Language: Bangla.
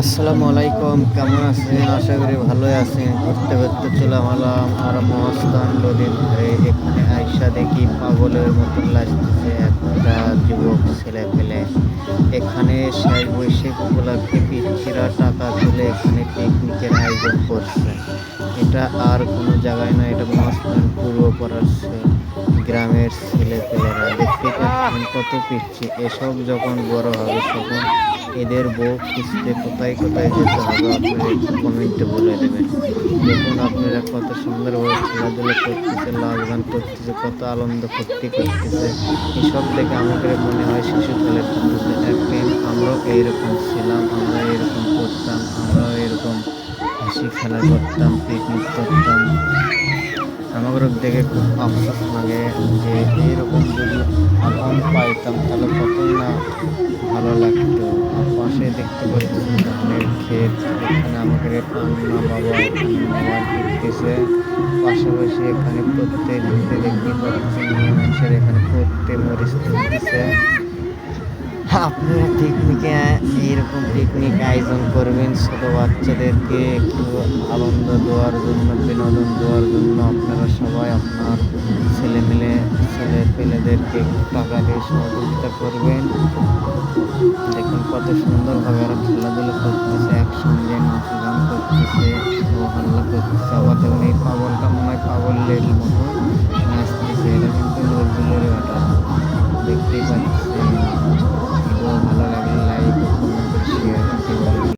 আসসালামু আলাইকুম, কেমন আছেন? আশা করি ভালোই আছেন। ঘুরতে ঘুরতে চলে হলাম আর মস্তান নদীর ধারে। এখানে আইসা দেখি পাগলের মতন লাগতেছে একটা যুবক ছেলে পেলে এখানে শেষ বৈশাখ উপলক্ষে পিচ্ছিরা টাকা তুলে এখানে পিকনিকের আয়োজন করছে। এটা আর কোনো জায়গায় না এটা মস্তান পূর্ব পাড়ার গ্রামের ছেলে পেলেরা দেখতে পাচ্ছেন কত পিচ্ছি এসব যখন বড় হবে, তখন এদের বউ খুঁজতে কোথায় কোথায় যেতে হবে আপনারা একটু কমেন্টে বলে দেবেন। দেখুন আপনারা কত সুন্দরভাবে খেলাধুলা করতেছে লাভ গান করতেছে, কত আনন্দ ফুর্তি করতেছে। এসব দেখে আমাদের মনে হয় শিশুকালের করতেছে। একদিন আমরাও এইরকম ছিলাম আমরা এরকম করতাম, আমরাও এরকম হাসি খেলা করতাম পিকনিক করতাম। আমাদের দেখে খুব আফসোস লাগে যে এইরকম যদি আপন পাইতাম, তাহলে কত না ভালো লাগতো। আর পাশে দেখতে পাচ্ছি ধানের ক্ষেত, এখানে আমাকে পান্না বাবা এখানে মোবাইল টিপতেছে পাশাপাশি এখানে প্রত্যেক দেখতে পাচ্ছি মানুষের এখানে প্রত্যেক মরিচ তুলতেছে। আপনারা পিকনিকে এইরকম পিকনিক আয়োজন করবেন ছোটো বাচ্চাদেরকে? একটু আনন্দ দেওয়ার জন্য, বিনোদন দেওয়ার জন্য আপনারা সবাই আপনার ছেলে মেলে ছেলে পেলেদেরকে টাকা দিয়ে সহযোগিতা করবেন। দেখুন কত সুন্দরভাবে ওরা খেলাধুলা করতেছে, একসঙ্গে নাচ গান করতেছে হাল্লা করতেছে, আবার দেখুন এই পাগলটা মনে হয় পাগলের মতো।